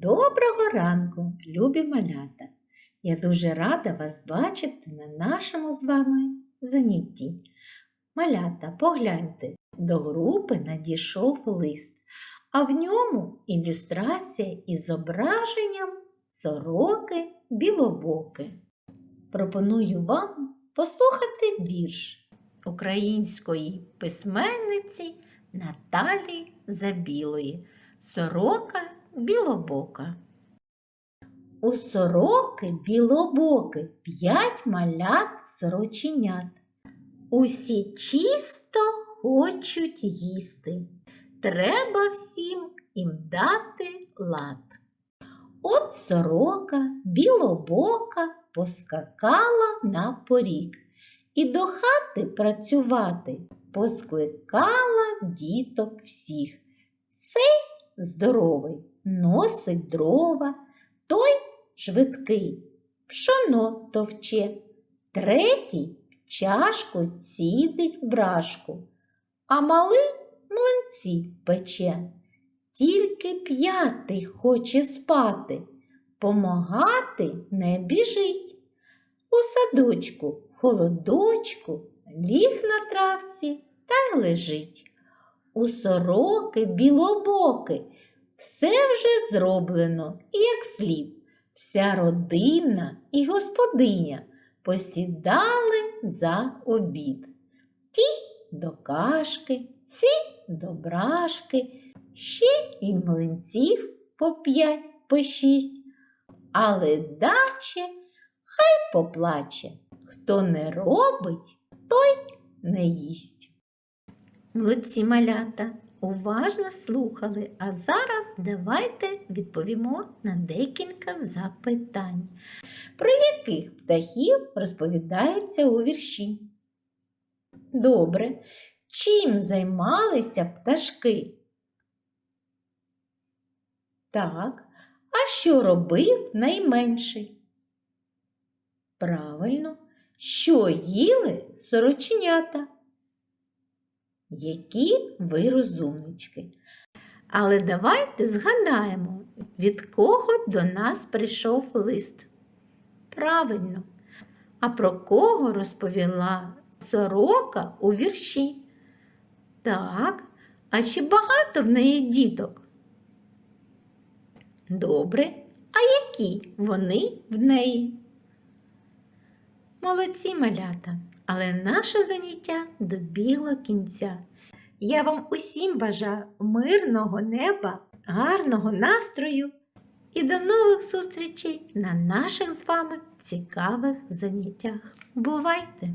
Доброго ранку, любі малята! Я дуже рада вас бачити на нашому з вами занятті. Малята, погляньте, до групи надійшов лист, а в ньому ілюстрація із зображенням сороки білобоки. Пропоную вам послухати вірш української письменниці Наталії Забілої. Сорока білобока. У сороки білобоки п'ять малят сороченят. Усі чисто хочуть їсти. Треба всім їм дати лад. От сорока білобока поскакала на поріг і до хати працювати поскликала діток всіх. Здоровий носить дрова, той швидкий пшоно товче, третій чашку цідить брашку, а малий млинці пече. Тільки п'ятий хоче спати, помагати не біжить. У садочку, холодочку, ліг на травці та й лежить. У сороки білобоки все вже зроблено, і як слід. Вся родина і господиня посідали за обід. Ті до кашки, ці до брашки, ще й млинців по п'ять, по шість, але даче хай поплаче. Хто не робить, той не їсть. Молодці малята, уважно слухали, а зараз давайте відповімо на декілька запитань. Про яких птахів розповідається у вірші? Добре. Чим займалися пташки? Так, а що робив найменший? Правильно, що їли сороченята? Які ви розумнички. Але давайте згадаємо, від кого до нас прийшов лист. Правильно, а про кого розповіла сорока у вірші? Так, а чи багато в неї діток? Добре, а які вони в неї? Молодці малята, але наше заняття добігло кінця. Я вам усім бажаю мирного неба, гарного настрою і до нових зустрічей на наших з вами цікавих заняттях. Бувайте!